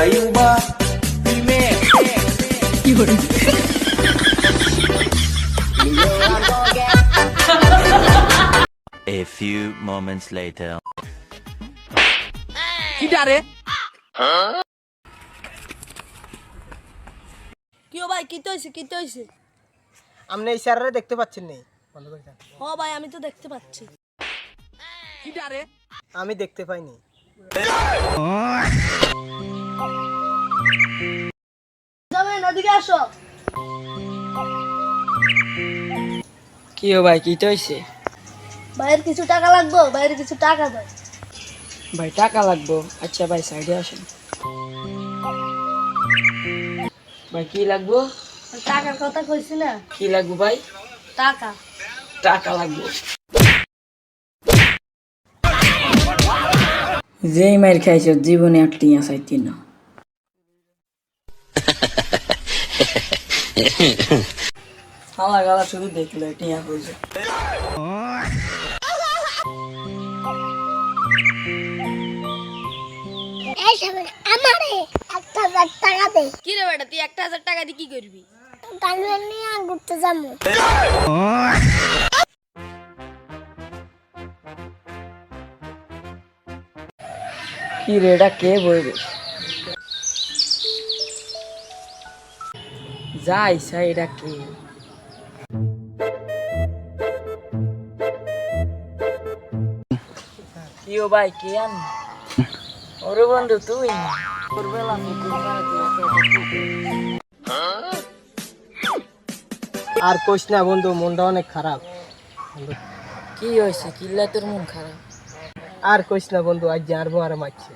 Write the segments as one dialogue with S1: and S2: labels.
S1: Caiu ba?
S2: A few moments later.
S3: কি ও ভাই কি তো হয়েছে কি তো হয়েছে
S4: আপনি এই স্যারেরা দেখতে পাচ্ছেন নি? বন্ধ করে দেন।
S3: ও ভাই আমি তো দেখতে পাচ্ছি।
S4: কিটারে আমি দেখতে পাইনি।
S5: কি ও ভাই কি তো হয়েছে
S3: ভাইয়ের কিছু টাকা লাগবো ভাইয়ের কিছু টাকা দাও।
S5: ভাই টাকা লাগবো? আচ্ছা ভাই সাইডে আসেন। ভাই কি লাগবো?
S3: টাকার কথা কইছি না।
S5: কি লাগবো ভাই?
S3: টাকা।
S5: টাকা লাগবো। যেই মার খাইছ জীবনে টিয়া চাইতি না। হালা গালা শুধু দেখলে টিয়া কইছে
S6: এই আমারে একটা হাজার টাকা দে।
S3: কি রে বেটা তুই একটা হাজার টাকা দিয়ে কি করবি?
S6: গার্লফ্রেন্ড নিয়ে আর ঘুরতে যাব।
S5: কি রে এটা কে বইবে যাই এটা কে? কি ও ভাই, কে আন ওরে বন্ধু, তুই
S4: আর কইস না বন্ধু, মনটা অনেক খারাপ।
S5: কি হয়েছে? কিল্লা তোর মন খারাপ?
S4: আর কইস না বন্ধু, আজ আর মারে মারছে।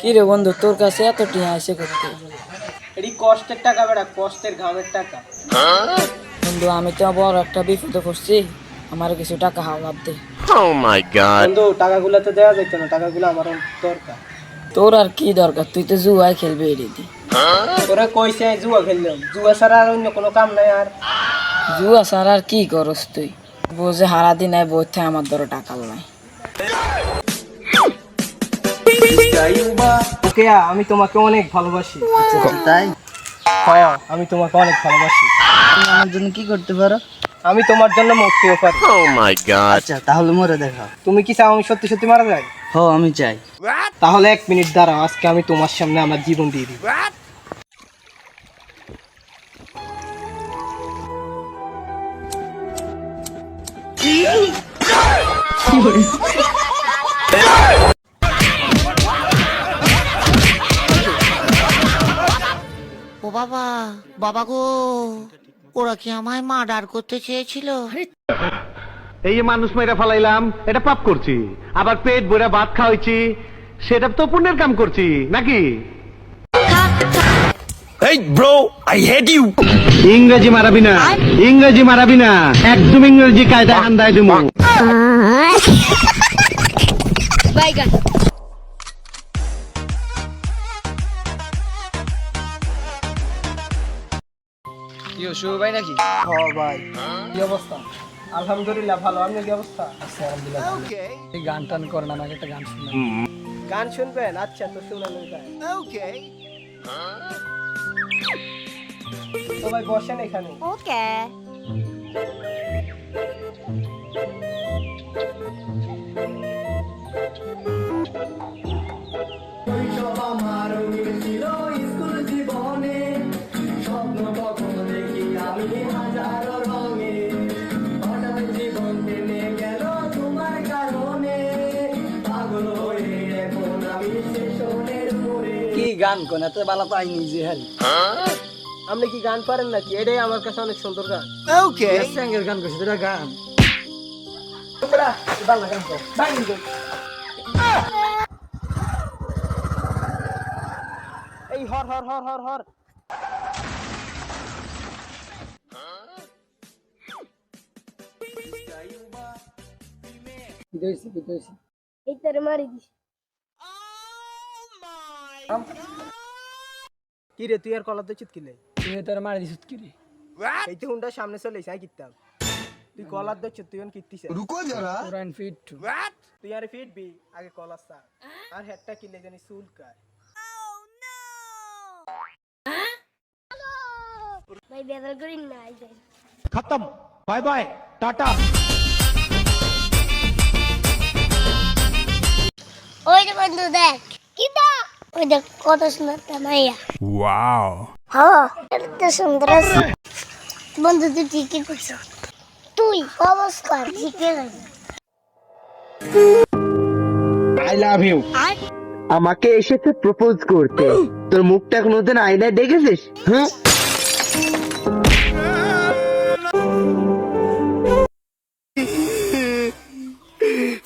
S5: কি রে বন্ধু তোর কাছে এত টিয়া এসে করতে
S4: এটি কষ্টের টাকা বেড়া কষ্টের ঘামের টাকা।
S5: বন্ধু আমি তো বড় একটা বিপদে পড়ছি। আমার কিছু টাকা হাওলাত দে।
S2: Oh my god.
S4: বন্ধু টাকাগুলো তো দেওয়া যাইতো না টাকাগুলো আমার দরকার।
S5: তোর আর কি দরকার? তুই তো জুয়াই খেলবি এদিকে।
S4: তোরা কইছে জুয়া খেললাম জুয়া ছাড়া আর অন্য কোনো কাম নাই আর।
S5: জুয়া স্যার আর কি করস তুই? বোঝে হারা দিন আয় বইতে আমার ধরো টাকা নাই
S1: Caiu ba?
S4: ওকে আমি তোমাকে অনেক ভালোবাসি।
S1: তাই?
S4: হ্যাঁ আমি তোমাকে অনেক ভালোবাসি।
S1: তুমি আমার জন্য কি করতে পারো?
S4: আমি তোমার জন্য মরতেও পারি।
S2: Oh my god.
S1: আচ্ছা তাহলে মরে দেখাও
S4: তুমি কি চাও আমি সত্যি সত্যি মারা যাই?
S1: হ আমি চাই।
S4: তাহলে এক মিনিট দাঁড়াও আজকে আমি তোমার সামনে আমার জীবন দিয়ে দিই।
S7: ও বাবা গো ওরা কি আমায় মার্ডার করতে চেয়েছিল?
S8: এই যে মানুষ মেরে ফেলাইলাম এটা পাপ করছি। আবার পেট ভরে ভাত খাওয়াইছি সেটা তো পুণ্যের কাম করছি নাকি?
S1: Hey bro, I hate you.
S8: ইংরেজি মারাবি না ইংরেজি মারাবি না একদম ইংরেজি কায়দা আন্দায় দিমু।
S4: হ ভাই কি অবস্থা? আলহামদুলিল্লাহ ভালো। আপনার কি অবস্থা?
S5: এই গান টান করেন আমাকে একটা গান শুনে
S4: গান শুনবেন? আচ্ছা তো শুনুন তো ভাই বসেন এখানে।
S6: ওকে
S1: গান কোন এত বালা পাইনি যে হারি।
S4: আপনি কি গান পারেন নাকি? এটাই আমার কাছে অনেক সুন্দর গান।
S1: স্যাঙ্গের গান করছে তোরা গান
S4: এই হর হর হর হর হর।
S6: এই তোরে মারি দিস
S4: কি রে তুই আর কলাতে চিৎকিলে
S5: তুই তোর মারি দিস কি রে?
S4: এই তো হুন্ডা সামনে চলে যাই কিতাম তুই কলার দিচ্ছ তুই অন
S1: পুরান ফিট
S4: তুই আর ফিটবি? আগে কলার সা আর হেডটা কিনলে জানি চুল কায়
S6: ভাই বেদাল করি না আই যাই
S8: খতম। Bye bye tata.
S6: ওই যে বন্ধু দেখ। ওই দেখ কত সুন্দর মাইয়া। ওয়াও হ্যাঁ এত সুন্দর আছে। বন্ধু তুই ঠিকই করছ। তুই অবস্কার ঠিকই
S9: আই লাভ ইউ আমাকে এসেছে প্রপোজ করতে। তোর মুখটা কোনোদিন আয়নায় দেখেছিস? হ্যাঁ?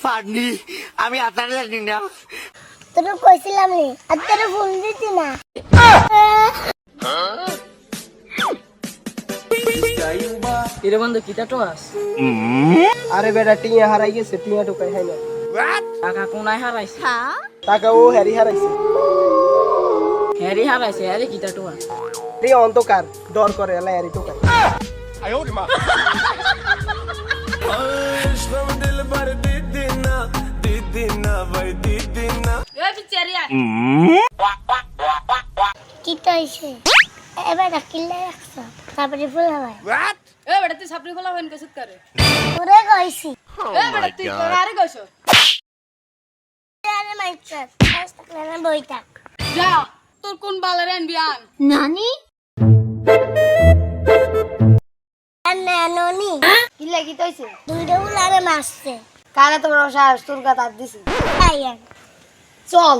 S9: পারনি আমি আতার জানি না।
S6: তোর কইছিলাম রে আর তোর ফোন দিতি না।
S5: এরে বন্ধু কিতা তো আস
S4: আরে বেটা টিয়া হারাই গেছে টিয়া ঢুকাই হয় না।
S5: টাকা কোনায় হারাইছে?
S4: টাকা ও হ্যারি হারাইছে।
S5: হ্যারি হারাইছে হ্যারি কিতা তো আস
S4: টিয়া অন্ধকার ডর করে এলাই হ্যারি ঢুকাই
S6: কি তো হইছে? এবার কিল্লে রাখছ তারপরে ফুল হাওয়ায়
S10: এ বেটা তুই সাপড়ি খোলা হইন কইছত করে?
S6: ওরে কইছি।
S2: Oh
S10: এ বেটা তুই আরে কইছ
S6: আরে মাইচার আজ থাকলে না
S10: যা তোর কোন বালারে আনবি আন
S6: নানি না ননি।
S3: কি লাগি তৈছে
S6: দুইটা উলারে মারছে।
S3: কারে তোর সাহস তোর কথা দিছি। চল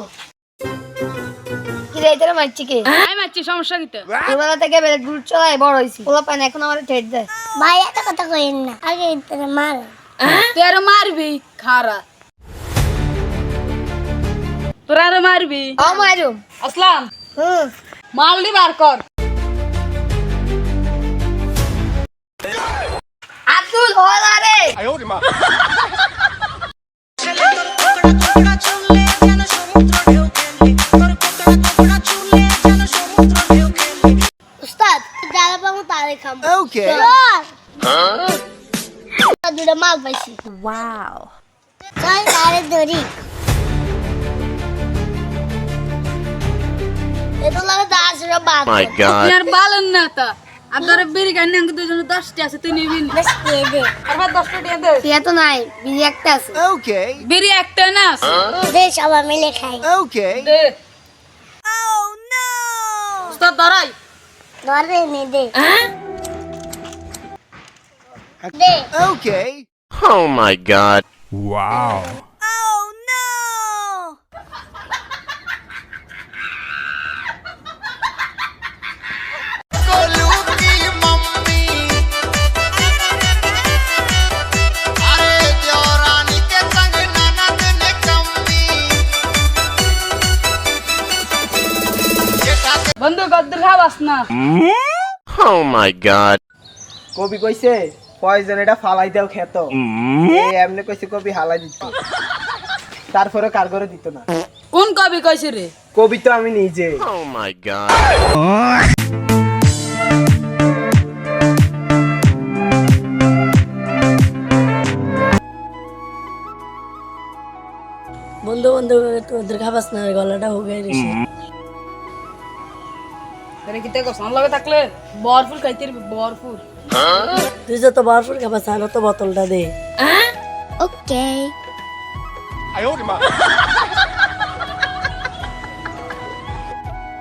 S3: কি রে মারছি কে
S10: আমি মারছি সমস্যা কিতে
S3: ছোটবেলা থেকে বেলে গ্রুপ চলাই বড় হইছি ওলা পান এখন আমার ঠেট দেয়
S6: ভাই এত কথা কইেন না আগে তোরে মার
S10: তুই আরও মারবি খারা তোর আরও মারবি
S3: ও মারুম
S10: আসলাম
S3: হুম
S10: মালদি বার কর
S3: আব্দুল হলা রে
S6: চল তারে ধরি।
S2: My god.
S10: আর বালেন না তা। আর তোর বিড়ি গান আঙ্কে দুজন দশটি আছে তুই নিবি না।
S6: বেশ কে দে।
S10: আর ভাই দশটা দিয়ে দে।
S3: তুই এত নাই বিজি একটা আছে।
S9: ওকে
S10: বিড়ি একটা না আছে।
S6: দে সবাই মিলে খাই।
S9: ওকে
S10: দে। তোর ধরাই।
S6: ধরে নে দে। দে।
S9: ওকে
S2: Oh my god.
S10: বন্ধু গদ্দুর খাবাস না
S2: Oh my god.
S4: কবি কইছে পয়জন এটা ফালাই দাও খেত। এমনি কইছে কবি হালাই দিত। তারপরে কার করে দিত না।
S10: কোন কবি কইছে রে?
S4: কবি তো আমি নিজে।
S2: Oh my god.
S5: বন্ধু বন্ধু তোদের খাবাস না গলাটা হুগাই রেছে
S10: আরে কিতে কসন লগে থাকলে বরফুল খাইতে বরফুল।
S5: তুই যত বরফুর খাবা চান তো বোতলটা দে।
S6: ওকে।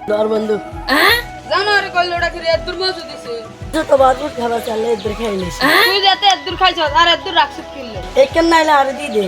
S5: ধর বন্ধু।
S10: জানো আরে কইলো ওটা খেয়ে এদুর মজু দিছে।
S5: যত বরফুর খাবাস আনলে এদের খাইলিস
S10: তুই যাতে এদুর খাইছ আর দূর রাখছিস কিনলে।
S5: একেন নাইলে আর দি দে।